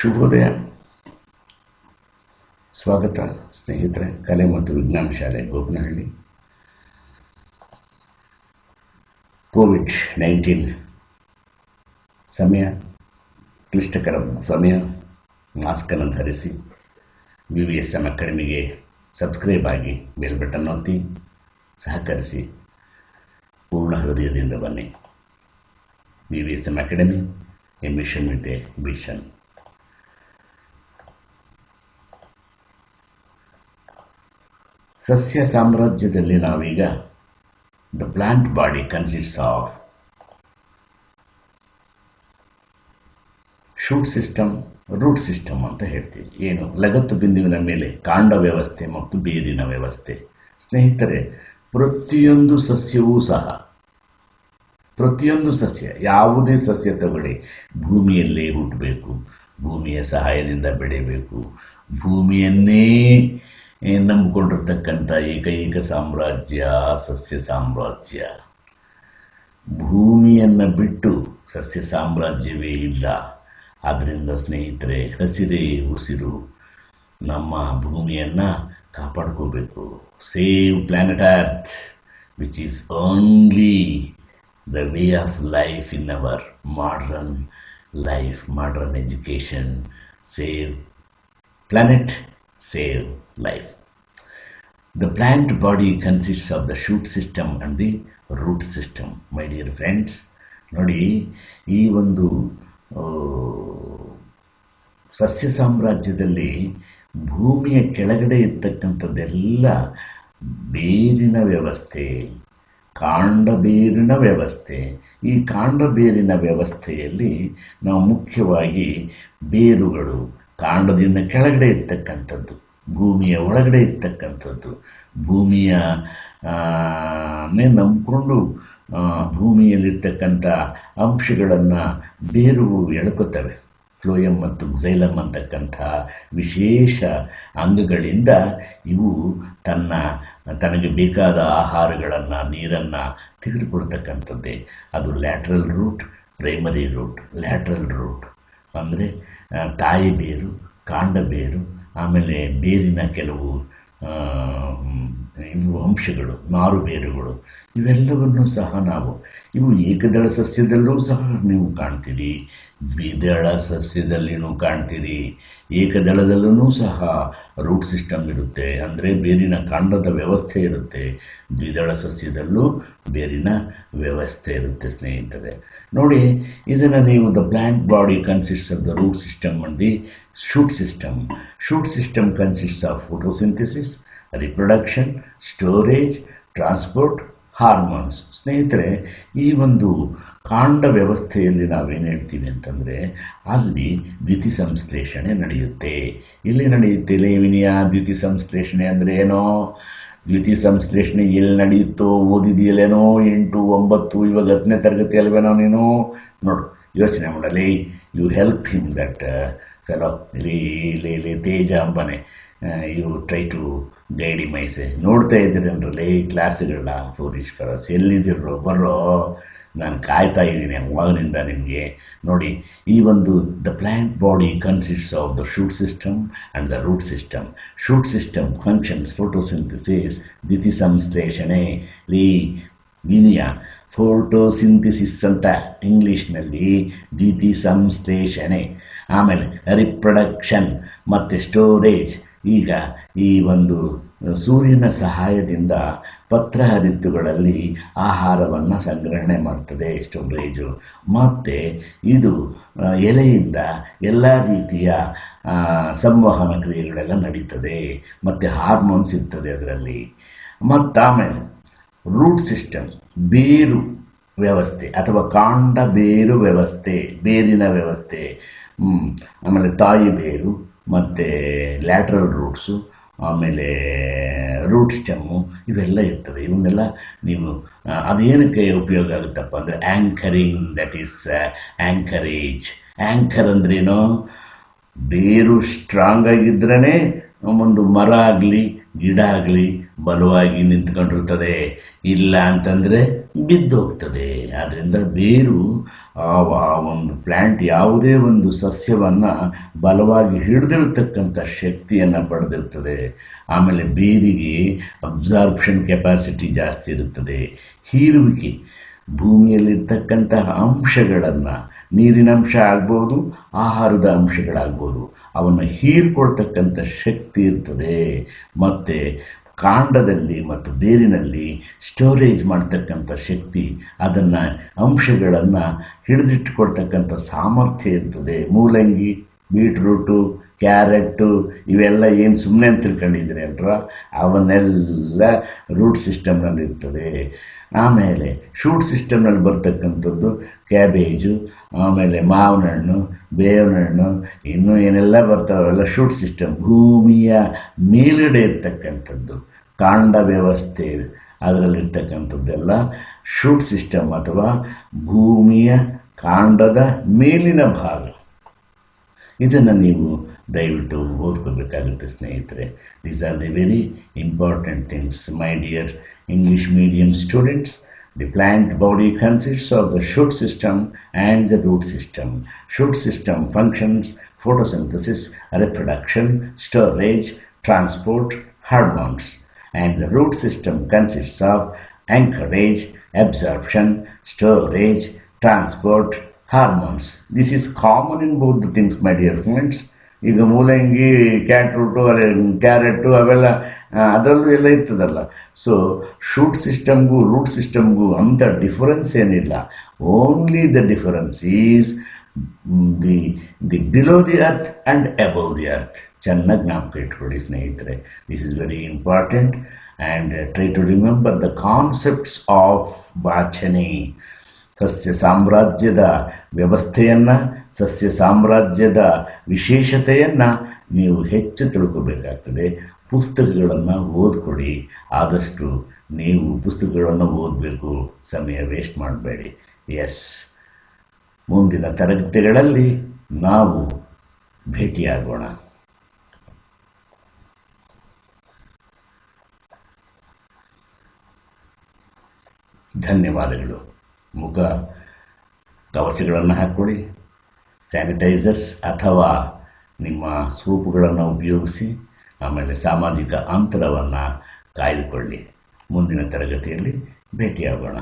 ಶುಭೋದಯ ಸ್ವಾಗತ, ಸ್ನೇಹಿತರೆ, ಕಲೆ ಮತ್ತು ವಿಜ್ಞಾನ ಶಾಲೆ, ಗೋಪನಹಳ್ಳಿ. ಕೋವಿಡ್ ನೈನ್ಟೀನ್ ಸಮಯ, ಕ್ಲಿಷ್ಟಕರ ಸಮಯ, ಮಾಸ್ಕನ್ನು ಧರಿಸಿ ವಿ ವಿ ಎಸ್ ಎಂ ಅಕಾಡೆಮಿಗೆ ಸಬ್ಸ್ಕ್ರೈಬ್ ಆಗಿ ಬೆಲ್ ಬಟನ್ ಒತ್ತಿ, ಸಹಕರಿಸಿ, ಪೂರ್ಣ ಹೃದಯದಿಂದ ಬನ್ನಿ. V V S M academy a mission with a ಸಸ್ಯ ಸಾಮ್ರಾಜ್ಯದಲ್ಲಿ ನಾವೀಗ the plant body consists of shoot system root system ಅಂತ ಹೇಳ್ತೀವಿ. ಏನು? ಲಗತ್ತು ಬಿಂದುವಿನ ಮೇಲೆ ಕಾಂಡ ವ್ಯವಸ್ಥೆ ಮತ್ತು ಬೇರಿನ ವ್ಯವಸ್ಥೆ. ಸ್ನೇಹಿತರೆ, ಪ್ರತಿಯೊಂದು ಸಸ್ಯವೂ ಸಹ, ಪ್ರತಿಯೊಂದು ಸಸ್ಯ, ಯಾವುದೇ ಸಸ್ಯ ತಗೊಳ್ಳಿ, ಭೂಮಿಯಲ್ಲೇ ಹುಟ್ಟಬೇಕು, ಭೂಮಿಯ ಸಹಾಯದಿಂದ ಬೆಳೆಯಬೇಕು, ಭೂಮಿಯನ್ನೇ ನಂಬಿಕೊಂಡಿರ್ತಕ್ಕಂಥ ಏಕೈಕ ಸಾಮ್ರಾಜ್ಯ, ಸಸ್ಯ ಸಾಮ್ರಾಜ್ಯ. ಭೂಮಿಯನ್ನು ಬಿಟ್ಟು ಸಸ್ಯ ಸಾಮ್ರಾಜ್ಯವೇ ಇಲ್ಲ. ಆದ್ದರಿಂದ ಸ್ನೇಹಿತರೆ, ಹಸಿರೇ ಉಸಿರು ನಮ್ಮ ಭೂಮಿಯನ್ನು ಕಾಪಾಡ್ಕೋಬೇಕು. Save planet earth which is only the way of life in our modern life modern education save planet save life. The plant body consists of the shoot system and the root system. My dear friends, ನೋಡಿ ಈ ಒಂದು ಸಸ್ಯ ಸಾಮ್ರಾಜ್ಯದಲ್ಲಿ ಭೂಮಿಯ ಕೆಳಗಡೆ ಇರ್ತಕ್ಕಂಥದ್ದೆಲ್ಲ ಬೇರಿನ ವ್ಯವಸ್ಥೆ ಕಾಂಡ ಬೇರಿನ ವ್ಯವಸ್ಥೆ ಈ ಕಾಂಡ ಬೇರಿನ ವ್ಯವಸ್ಥೆಯಲ್ಲಿ ನಾವು ಮುಖ್ಯವಾಗಿ ಬೇರುಗಳು ಕಾಂಡದಿಂದ ಕೆಳಗಡೆ ಇರ್ತಕ್ಕಂಥದ್ದು, ಭೂಮಿಯ ಒಳಗಡೆ ಇರ್ತಕ್ಕಂಥದ್ದು, ಭೂಮಿಯ ನಂಬಿಕೊಂಡು ಭೂಮಿಯಲ್ಲಿರ್ತಕ್ಕಂಥ ಅಂಶಗಳನ್ನು ಬೇರು ಎಳ್ಕೊತವೆ. ಫ್ಲೋಯಂ ಮತ್ತು ಕ್ಸೈಲಂ ಅಂತಕ್ಕಂಥ ವಿಶೇಷ ಅಂಗಗಳಿಂದ ಇವು ತನ್ನ, ತನಗೆ ಬೇಕಾದ ಆಹಾರಗಳನ್ನು, ನೀರನ್ನು ತೆಗೆದುಕೊಡ್ತಕ್ಕಂಥದ್ದೇ. ಅದು lateral root, primary root, lateral root. ಅಂದರೆ ತಾಯಿ ಬೇರು, ಕಾಂಡ ಬೇರು, ಆಮೇಲೆ ಬೇರಿನ ಕೆಲವು ಇವು ಅಂಶಗಳು ನಾರು ಬೇರುಗಳು, ಇವೆಲ್ಲವನ್ನು ಸಹ ನಾವು, ಇವು ಏಕದಳ ಸಸ್ಯದಲ್ಲೂ ಸಹ ನೀವು ಕಾಣ್ತೀರಿ. ದ್ವಿದಳ ಸಸ್ಯದಲ್ಲಿನೂ ಕಾಣ್ತೀರಿ. ಏಕದಳದಲ್ಲೂ ಸಹ ರೂಟ್ ಸಿಸ್ಟಮ್ ಇರುತ್ತೆ. ಅಂದರೆ ಬೇರಿನ ಕಾಂಡದ ವ್ಯವಸ್ಥೆ ಇರುತ್ತೆ. ದ್ವಿದಳ ಸಸ್ಯದಲ್ಲೂ ಬೇರಿನ ವ್ಯವಸ್ಥೆ ಇರುತ್ತೆ ಸ್ನೇಹಿತರೆ. ನೋಡಿ, ಇದನ್ನು ನೀವು the plant body consists of the root system and the shoot system. Shoot system consists of photosynthesis, reproduction, storage, transport hormones. ಸ್ನೇಹಿತರೆ, ಈ ಒಂದು ಕಾಂಡ ವ್ಯವಸ್ಥೆಯಲ್ಲಿ ನಾವೇನು ಹೇಳ್ತೀವಿ ಅಂತಂದರೆ, ಅಲ್ಲಿ ದ್ಯುತಿ ಸಂಶ್ಲೇಷಣೆ ನಡೆಯುತ್ತೆ. ಇಲ್ಲಿ ನಡೆಯುತ್ತೆ, ಲೇವಿನಿಯ? ದ್ಯುತಿ ಸಂಶ್ಲೇಷಣೆ ಅಂದರೆ ಏನೋ? ದ್ಯುತಿ ಸಂಶ್ಲೇಷಣೆ ಎಲ್ಲಿ ನಡೆಯುತ್ತೋ ಓದಿದೆಯಲ್ಲೇನೋ? ಎಂಟು, ಒಂಬತ್ತು, ಇವಾಗ ಹತ್ತನೇ ತರಗತಿ ಅಲ್ವೇನೋ ನೀನು? ನೋಡು, ಯೋಚನೆ ಮಾಡಲಿ. You help him that fellow ಲೇ ಲೇ ಲೇ, ತೇಜ ಅಂಬನೆ. You try to guide myself ನೋಡ್ತಾ ಇದ್ದೀರೇನ್ರಲ್ಲ ಕ್ಲಾಸ್ಗಳನ್ನ ಫೋರಿಶ್ ಫರಸ್ ಎಲ್ಲಿದ್ದೀರೋ ಬರೋ ನಾನು ಕಾಯ್ತಾ ಇದ್ದೀನಿ ಅವಾಗಿನಿಂದ ನಿಮಗೆ. ನೋಡಿ, ಈ ಒಂದು the plant body consists of the shoot system and the root system shoot system functions photosynthesis ದ್ಯುತಿ ಸಂಶ್ಲೇಷಣೆ ಲೀ ವಿನಿಯ ಫೋಟೋಸಿಂಥಸಿಸ್ ಅಂತ ಇಂಗ್ಲೀಷ್ನಲ್ಲಿ ದ್ಯುತಿ ಸಂಶ್ಲೇಷಣೆ ಆಮೇಲೆ ರಿಪ್ರೊಡಕ್ಷನ್ ಮತ್ತು ಸ್ಟೋರೇಜ್ ಈಗ ಈ ಒಂದು ಸೂರ್ಯನ ಸಹಾಯದಿಂದ ಪತ್ರ ಹರಿತುಗಳಲ್ಲಿ ಆಹಾರವನ್ನು ಸಂಗ್ರಹಣೆ ಮಾಡ್ತದೆ ಸ್ಟೋರೇಜು ಮತ್ತು ಇದು ಎಲೆಯಿಂದ ಎಲ್ಲ ರೀತಿಯ ಸಂವಹನ ಕ್ರಿಯೆಗಳೆಲ್ಲ ನಡೀತದೆ ಮತ್ತು ಹಾರ್ಮೋನ್ಸ್ ಇರ್ತದೆ ಅದರಲ್ಲಿ ಮತ್ತು ಆಮೇಲೆ ರೂಟ್ ಸಿಸ್ಟಮ್, ಬೇರು ವ್ಯವಸ್ಥೆ ಅಥವಾ ಕಾಂಡ ಬೇರು ವ್ಯವಸ್ಥೆ, ಬೇರಿನ ವ್ಯವಸ್ಥೆ. ಆಮೇಲೆ ತಾಯಿ ಬೇರು ಮತ್ತು ಲ್ಯಾಟ್ರಲ್ ರೂಟ್ಸು ಆಮೇಲೆ ರೂಟ್ ಸ್ಟೆಮ್ಮು ಇವೆಲ್ಲ ಇರ್ತವೆ ಇವನ್ನೆಲ್ಲ ನೀವು ಅದು ಅದೇನಕ್ಕೆ ಉಪಯೋಗ ಆಗುತ್ತಪ್ಪ ಅಂದರೆ anchoring that is anchorage anchor ಅಂದ್ರೇನು? ಬೇರು ಸ್ಟ್ರಾಂಗ್ ಆಗಿದ್ರೇ ಒಂದು ಮರ ಆಗಲಿ, ಗಿಡ ಆಗಲಿ ಬಲವಾಗಿ ನಿಂತ್ಕೊಂಡಿರ್ತದೆ. ಇಲ್ಲ ಅಂತಂದರೆ ಬಿದ್ದೋಗ್ತದೆ. ಆದ್ದರಿಂದ ಬೇರು ಆ ಆ ಒಂದು ಪ್ಲ್ಯಾಂಟ್ ಯಾವುದೇ ಒಂದು ಸಸ್ಯವನ್ನು ಬಲವಾಗಿ ಹಿಡಿದಿರ್ತಕ್ಕಂಥ ಶಕ್ತಿಯನ್ನು ಪಡೆದಿರ್ತದೆ. ಆಮೇಲೆ ಬೇರಿಗೆ ಅಬ್ಸಾರ್ಪ್ಷನ್ ಕೆಪಾಸಿಟಿ ಜಾಸ್ತಿ ಇರುತ್ತದೆ. ಹೀರುವಿಕೆ ಭೂಮಿಯಲ್ಲಿರ್ತಕ್ಕಂತಹ ಅಂಶಗಳನ್ನು, ನೀರಿನ ಅಂಶ ಆಗ್ಬೋದು, ಆಹಾರದ ಅಂಶಗಳಾಗ್ಬೋದು, ಅವನ್ನು ಹೀರ್ಕೊಳ್ತಕ್ಕಂಥ ಶಕ್ತಿ ಇರ್ತದೆ. ಮತ್ತು ಕಾಂಡದಲ್ಲಿ ಮತ್ತು ಬೇರಿನಲ್ಲಿ ಸ್ಟೋರೇಜ್ ಮಾಡ್ತಕ್ಕಂಥ ಶಕ್ತಿ ಅದನ್ನು ಅಂಶಗಳನ್ನು ಹಿಡಿದಿಟ್ಟುಕೊಳ್ತಕ್ಕಂಥ ಸಾಮರ್ಥ್ಯ ಇರ್ತದೆ. ಮೂಲಂಗಿ ಬೀಟ್ರೂಟು ಕ್ಯಾರೆಟ್ಟು ಇವೆಲ್ಲ ಏನು ಸುಮ್ಮನೆ ಅಂತ ತಿಳ್ಕೊಂಡಿದ್ದೀರಿ ಅಲ್ರ ಅವನ್ನೆಲ್ಲ ರೂಟ್ ಸಿಸ್ಟಮ್ನಲ್ಲಿ ಇರ್ತದೆ. ಆಮೇಲೆ ಶೂಟ್ ಸಿಸ್ಟಮ್ನಲ್ಲಿ ಬರ್ತಕ್ಕಂಥದ್ದು ಕ್ಯಾಬೇಜು, ಆಮೇಲೆ ಮಾವಿನ ಹಣ್ಣು ಬೇವಿನ ಹಣ್ಣು ಇನ್ನೂ ಏನೆಲ್ಲ ಬರ್ತಾವೆಲ್ಲ ಶೂಟ್ ಸಿಸ್ಟಮ್. ಭೂಮಿಯ ಮೇಲುಗಡೆ ಇರ್ತಕ್ಕಂಥದ್ದು, ಕಾಂಡ ವ್ಯವಸ್ಥೆ ಅದರಲ್ಲಿರ್ತಕ್ಕಂಥದ್ದೆಲ್ಲ ಶೂಟ್ ಸಿಸ್ಟಮ್ ಅಥವಾ ಭೂಮಿಯ ಕಾಂಡದ ಮೇಲಿನ ಭಾಗ. ಇದನ್ನು ನೀವು ದಯವಿಟ್ಟು ಓದ್ಕೋಬೇಕಾಗುತ್ತೆ ಸ್ನೇಹಿತರೆ these are the very important things my dear English medium students The plant body consists of the shoot system and the root system. Shoot system functions photosynthesis, reproduction, storage, transport, hormones. And the root system consists of anchorage, absorption, storage, transport, hormones. This is common in the things, my dear friends. ಈಗ ಮೂಲಂಗಿ cat route carrot ಅವೆಲ್ಲ ಅದರಲ್ಲೂ ಎಲ್ಲ ಇರ್ತದಲ್ಲ. So shoot ಸಿಸ್ಟಮ್ಗೂ root ಸಿಸ್ಟಮ್ಗೂ ಅಂಥ difference ಏನಿಲ್ಲ. Only the difference is the the below the earth and above the earth ಚೆನ್ನಾಗಿ ಜ್ಞಾಪಕ ಇಟ್ಕೊಳ್ಳಿ ಸ್ನೇಹಿತರೆ. This is very important and try to remember the concepts of ಬಾಚನೆ ಸಸ್ಯ ಸಾಮ್ರಾಜ್ಯದ ವ್ಯವಸ್ಥೆಯನ್ನು, ಸಸ್ಯ ಸಾಮ್ರಾಜ್ಯದ ವಿಶೇಷತೆಯನ್ನು ನೀವು ಹೆಚ್ಚು ತಿಳ್ಕೋಬೇಕಾಗ್ತದೆ. ಪುಸ್ತಕಗಳನ್ನು ಓದ್ಕೊಡಿ. ಆದಷ್ಟು ನೀವು ಪುಸ್ತಕಗಳನ್ನು ಓದಬೇಕು. ಸಮಯ ವೇಸ್ಟ್ ಮಾಡಬೇಡಿ. ಎಸ್ ಮುಂದಿನ ತರಗತಿಗಳಲ್ಲಿ ನಾವು ಭೇಟಿಯಾಗೋಣ. ಧನ್ಯವಾದಗಳು. ಮುಖ ಕವಚಗಳನ್ನು ಹಾಕ್ಕೊಳ್ಳಿ ಸ್ಯಾನಿಟೈಸರ್ಸ್ ಅಥವಾ ನಿಮ್ಮ ಸೋಪುಗಳನ್ನು ಉಪಯೋಗಿಸಿ, ಆಮೇಲೆ ಸಾಮಾಜಿಕ ಅಂತರವನ್ನು ಕಾಯ್ದುಕೊಳ್ಳಿ. ಮುಂದಿನ ತರಗತಿಯಲ್ಲಿ ಭೇಟಿಯಾಗೋಣ.